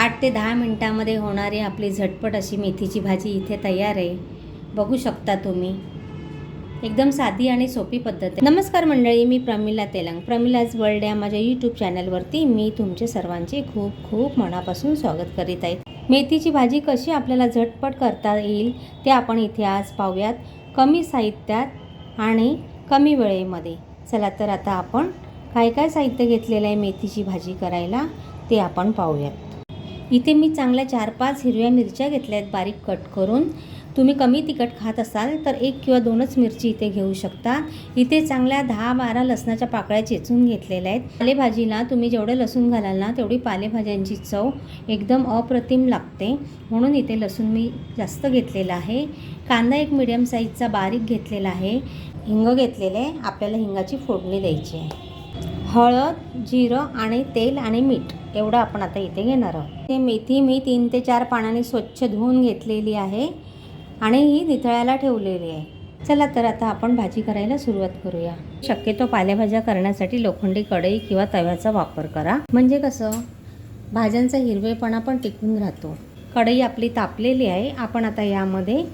आठ ते दहा मिनटामध्ये होणारी आपली झटपट अशी मेथीची भाजी इथे तयार आहे. बघू शकता तुम्ही. एकदम साधी आणि सोपी पद्धत आहे. नमस्कार मंडळी मी प्रमिला तेलंग. प्रमिलाज वर्ल्ड या माझ्या यूट्यूब चॅनलवरती मी तुमचे सर्वांचे खूप खूप मनापासून स्वागत करीत आहे. मेथीची भाजी कशी आपल्याला झटपट करता येईल ते आपण इथे आज पाहूयात. कमी साहित्यात आणि कमी वेळेमध्ये. चला तर आता आपण काय काय साहित्य घेतलेलं आहे मेथीची भाजी करायला ते आपण पाहूयात. इथे मी चांगल्या चार पाच हिरव्या मिरच्या घेतल्या आहेत बारीक कट करून. तुम्ही कमी तिखट खात असाल तर एक किंवा दोनच मिरची इथे घेऊ शकता. इथे चांगल्या दहा बारा लसणाच्या पाकळ्या चेचून घेतलेल्या आहेत. पालेभाजीला तुम्ही जेवढं लसूण घालाल ना तेवढी पालेभाज्यांची चव एकदम अप्रतिम लागते. म्हणून इथे लसूण मी जास्त घेतलेला आहे. कांदा एक मिडियम साईजचा बारीक घेतलेला आहे. हिंग घेतलेलं आहे. आपल्याला हिंगाची फोडणी द्यायची आहे. हळद जिरं आणि तेल आणि मीठ. एवढं आपण आता इथे घेणार आहोत. ते मेथी मी तीन ते चार पाण्याने स्वच्छ धुवून घेतलेली आहे आणि ही निथळायला ठेवलेली आहे. चला तर आता आपण भाजी करायला सुरुवात करूया. शक्यतो पालेभाज्या करण्यासाठी लोखंडी कढई किंवा तव्याचा वापर करा. म्हणजे कसं? भाज्यांचा हिरवेपणा पण टिकून राहतो. कढई आपली तापलेली आहे. आपण आता यामध्ये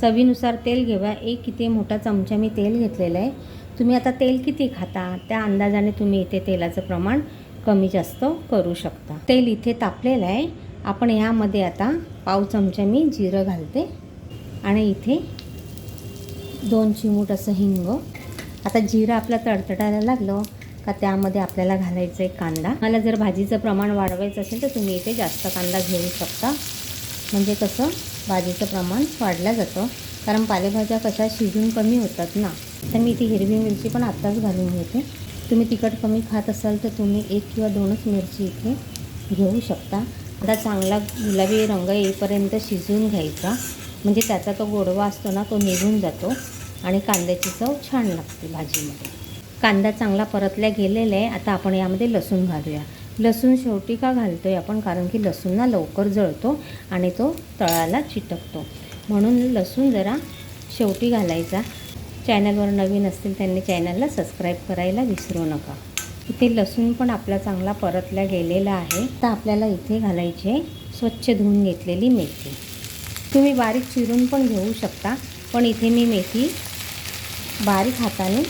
चवीनुसार तेल घेऊया. एक इथे मोठा चमचा मी तेल घेतलेलं आहे. तुम्ही आता तेल किती खाता? त्या अंदाजाने तुम्ही इथे तेलाचं प्रमाण कमी जास्त करू शकता. तेल इथे तापलेलं आहे. आपण ह्यामध्ये आता पाव चमचा मी जिरं घालते. आणि इथे दोन चिमूट असं हिंग. आता जिरं आपलं तडतडायला लागलं का त्यामध्ये आपल्याला घालायचं आहे कांदा. मला जर भाजीचं प्रमाण वाढवायचं असेल तर तुम्ही इथे जास्त कांदा घेऊ शकता. म्हणजे कसं? भाजीचं प्रमाण वाढलं जातं. कारण पालेभाज्या कशा शिजून कमी होतात ना तर मी इथे हिरवी मिरची पण आत्ताच घालून घेते. तुम्ही तिखट कमी खात असाल तर तुम्ही एक किंवा दोनच मिरची इथे घेऊ शकता. आता चांगला गुलाबी रंग येईपर्यंत शिजवून घ्यायचा. म्हणजे त्याचा तो गोडवा असतो ना तो निघून जातो. आणि कांद्याची चव छान लागते भाजीमध्ये. कांदा चांगला परतल्या गेलेला आहे. आता आपण यामध्ये लसूण घालूया. लसूण शेवटी का घालतो आहे आपण? कारण की लसूण ना लवकर जळतो आणि तो तळाला चिटकतो. म्हणून लसूण जरा शेवटी घालायचा. चॅनलवर नवीन असतील त्यांनी चॅनलला सबस्क्राईब करायला विसरू नका. इथे लसूण पण आपला चांगला परतला गेलेला आहे. तर आपल्याला इथे घालायचे स्वच्छ धुवून घेतलेली मेथी. तुम्ही बारीक चिरून पण घेऊ शकता पण इथे मी मेथी बारीक हाताने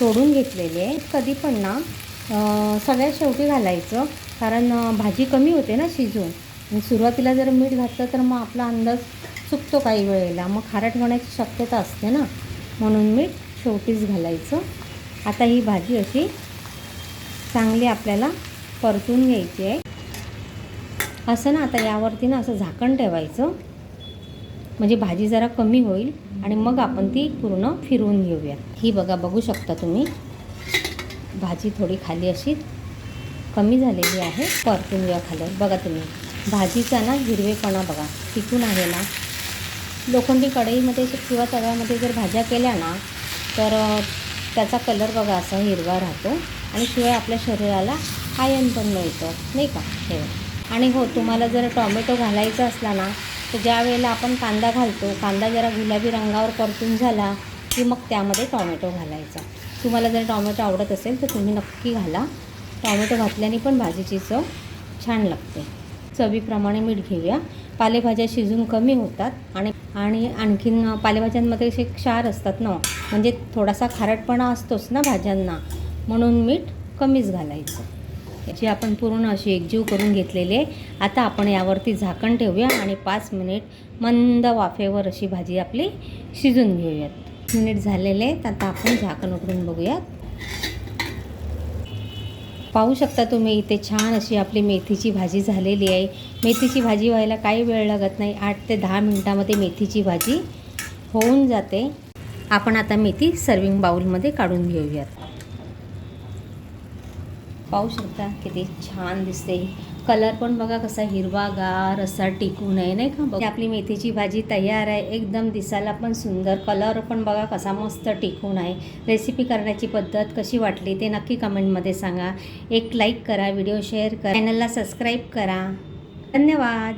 तोडून घेतलेली आहे. कधी पण ना सगळ्यात शेवटी घालायचं. कारण भाजी कमी होते ना शिजून. आणि सुरुवातीला जर मीठ घातलं तर मग आपला अंदाज चुकतो काही वेळेला. मग खारट होण्याची शक्यता असते ना. म्हणून मीठ शेवटीच घालायचं. आता ही भाजी अशी चांगली आपल्याला परतून घ्यायची आहे. असं ना आता यावरती ना असं झाकण ठेवायचं. म्हणजे भाजी जरा कमी होईल आणि मग आपण ती पूर्ण फिरवून घेऊया. ही बघा बघू शकता तुम्ही. भाजी थोडी खाली अशी कमी झालेली आहे. परतून घ्या खाली. बघा तुम्ही भाजीचा ना हिरवेपणा बघा टिकून आहे ना. लोखंडी कढईमध्ये किंवा तव्यामध्ये जर भाज्या केल्या ना तर त्याचा कलर बघा असा हिरवा राहतो आणि शिवाय आपल्या शरीराला आयन पण मिळतं नाही का? हे. आणि हो तुम्हाला जर टॉमॅटो घालायचा असला ना तर ज्या वेळेला आपण कांदा घालतो कांदा जरा गुलाबी रंगावर परतून झाला की मग त्यामध्ये टॉमॅटो घालायचा. तुम्हाला जर टॉमॅटो आवडत असेल तर तुम्ही नक्की घाला. टॉमॅटो घातल्याने पण भाजीची चव छान लागते. चवीप्रमाणे मीठ घेऊया. पालेभाज्या शिजून कमी होतात आणि आणि आणखीन पालेभाज्यांमध्ये असे क्षार असतात ना म्हणजे थोडासा खारटपणा असतोच ना भाज्यांना म्हणून मीठ कमीच घालायचं. याची आपण पूर्ण अशी एकजीव करून घेतलेली आहे. आता आपण यावरती झाकण ठेवूया आणि पाच मिनिट मंद वाफेवर अशी भाजी आपली शिजून घेऊयात. मिनिट झालेले आहेत. आता आपण झाकण उघडून बघूयात. पाहू शकता तुम्ही इथे छान अशी आपली मेथीची भाजी झालेली आहे. मेथीची भाजी व्हायला काही वेळ लागत नाही. आठ ते दहा मिनटामध्ये मेथीची भाजी होऊन जाते. आपण आता मेथी सर्विंग बाउलमध्ये काढून घेऊयात. पाहू शकता किती छान दिसते कलर पण बघा कसा हिरवागार असा टिकून आहे नाही का? बघा. आपली मेथीची भाजी तयार आहे एकदम दिसायला पण सुंदर. कलर पण बघा कसा मस्त टिकून आहे रेसिपी करण्याची पद्धत कशी वाटली ते नक्की कमेंटमध्ये सांगा. एक लाईक करा व्हिडिओ शेअर करा. चॅनलला सबस्क्राईब करा. धन्यवाद.